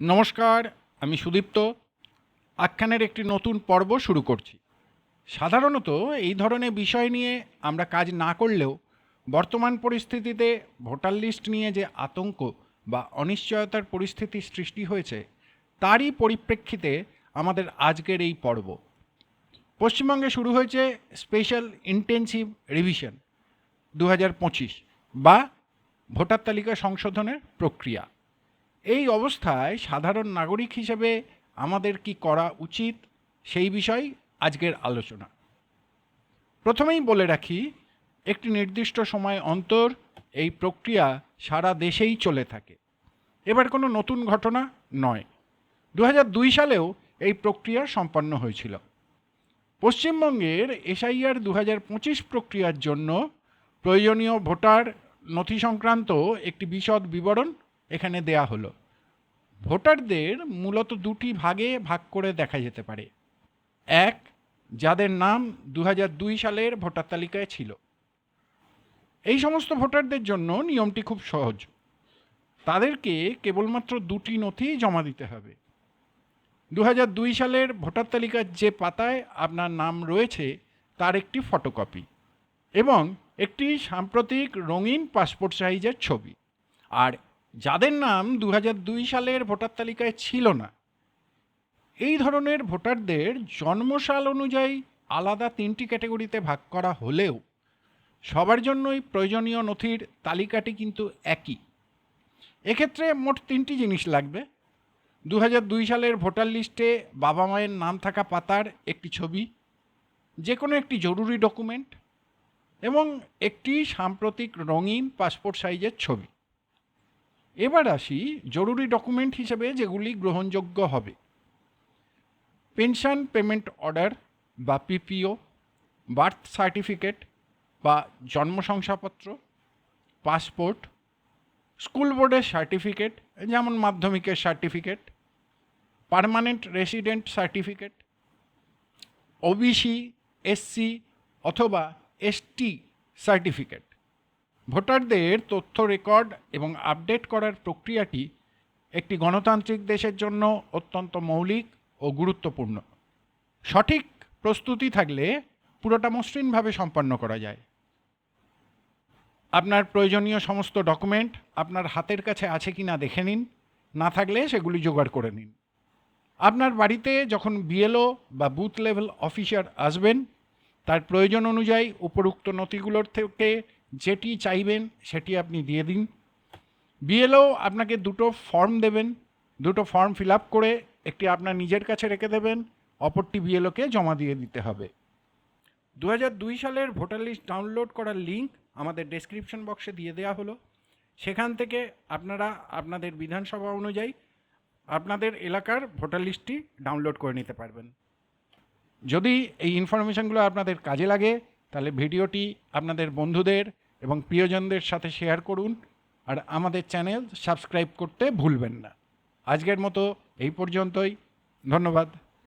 নমস্কার, আমি সুদীপ্ত। আখ্যানের একটি নতুন পর্ব শুরু করছি। সাধারণত এই ধরনের বিষয় নিয়ে আমরা কাজ না করলেও বর্তমান পরিস্থিতিতে ভোটার লিস্ট নিয়ে যে আতঙ্ক বা অনিশ্চয়তার পরিস্থিতি সৃষ্টি হয়েছে, তারই পরিপ্রেক্ষিতে আমাদের আজকের এই পর্ব। পশ্চিমবঙ্গে শুরু হয়েছে স্পেশাল ইন্টেন্সিভ রিভিশন দু হাজার পঁচিশ বা ভোটার তালিকা সংশোধনের প্রক্রিয়া। এই অবস্থায় সাধারণ নাগরিক হিসেবে আমাদের কি করা উচিত? সেই বিষয় আজকের আলোচনা। প্রথমেই বলে রাখি, একটি নির্দিষ্ট সময় অন্তর এই প্রক্রিয়া সারা দেশেই চলে থাকে। এবার কোনো নতুন ঘটনা নয়। দু দুই সালেও এই প্রক্রিয়া সম্পন্ন হয়েছিল। পশ্চিমবঙ্গের এসআইআর দু পঁচিশ প্রক্রিয়ার জন্য প্রয়োজনীয় ভোটার নথি সংক্রান্ত একটি বিশদ বিবরণ এখানে দেয়া হলো। ভোটারদের মূলত দুটি ভাগে ভাগ করে দেখা যেতে পারে। এক, যাদের নাম দু সালের ভোটার তালিকায় ছিল। এই সমস্ত ভোটারদের জন্য নিয়মটি খুব সহজ। তাদেরকে কেবলমাত্র দুটি নথি জমা দিতে হবে। দু সালের ভোটার তালিকার যে পাতায় আপনার নাম রয়েছে, তার একটি ফটোকপি এবং একটি সাম্প্রতিক রঙিন পাসপোর্ট সাইজের ছবি। আর যাদের নাম দু দুই সালের ভোটার তালিকায় ছিল না। এই ধরনের ভোটারদের জন্মসাল অনুযায়ী আলাদা তিনটি ক্যাটাগরিতে ভাগ করা হলেও সবার জন্যই প্রয়োজনীয় নথির তালিকাটি কিন্তু একই। এক্ষেত্রে মোট তিনটি জিনিস লাগবে। দু দুই সালের ভোটার লিস্টে বাবা মায়ের নাম থাকা পাতার একটি ছবি যে কোনো একটি জরুরি ডকুমেন্ট এবং একটি সাম্প্রতিক রঙিন পাসপোর্ট সাইজের ছবি। এবার আসি জরুরি ডকুমেন্ট হিসেবে যেগুলি গ্রহণযোগ্য হবে। পেনশন পেমেন্ট অর্ডার বা পিপিও বার্থ সার্টিফিকেট বা জন্ম শংসাপত্র পাসপোর্ট স্কুল বোর্ডের সার্টিফিকেট যেমন মাধ্যমিকের certificate permanent resident certificate OBC SC অথবা এসটি সার্টিফিকেট ভোটারদের তথ্য রেকর্ড এবং আপডেট করার প্রক্রিয়াটি একটি গণতান্ত্রিক দেশের জন্য অত্যন্ত মৌলিক ও গুরুত্বপূর্ণ। সঠিক প্রস্তুতি থাকলে পুরোটা মসৃণভাবে সম্পন্ন করা যায়। আপনার প্রয়োজনীয় সমস্ত ডকুমেন্ট আপনার হাতের কাছে আছে কি না দেখে নিন, না থাকলে সেগুলি জোগাড় করে নিন। আপনার বাড়িতে যখন বিএলও বা বুথ লেভেল অফিসার আসবেন তার প্রয়োজন অনুযায়ী উপরুক্ত নথিগুলোর থেকে যেটি চাইবেন সেটি আপনি দিয়ে দিন। বিএলও আপনাকে দুটো ফর্ম দেবেন, দুটো ফর্ম ফিল আপ করে একটি আপনার নিজের কাছে রেখে দেবেন, অপরটি বিএলওকে জমা দিয়ে দিতে হবে। দু দুই সালের ভোটার লিস্ট ডাউনলোড করার লিঙ্ক আমাদের ডেসক্রিপশন বক্সে দিয়ে দেওয়া হলো। সেখান থেকে আপনারা আপনাদের বিধানসভা অনুযায়ী আপনাদের এলাকার ভোটার লিস্টটি ডাউনলোড করে নিতে পারবেন। যদি এই ইনফরমেশানগুলো আপনাদের কাজে লাগে, তাহলে ভিডিওটি আপনাদের বন্ধুদের এবং প্রিয়জনদের সাথে শেয়ার করুন আর আমাদের চ্যানেল সাবস্ক্রাইব করতে ভুলবেন না। আজকের মতো এই পর্যন্তই। ধন্যবাদ।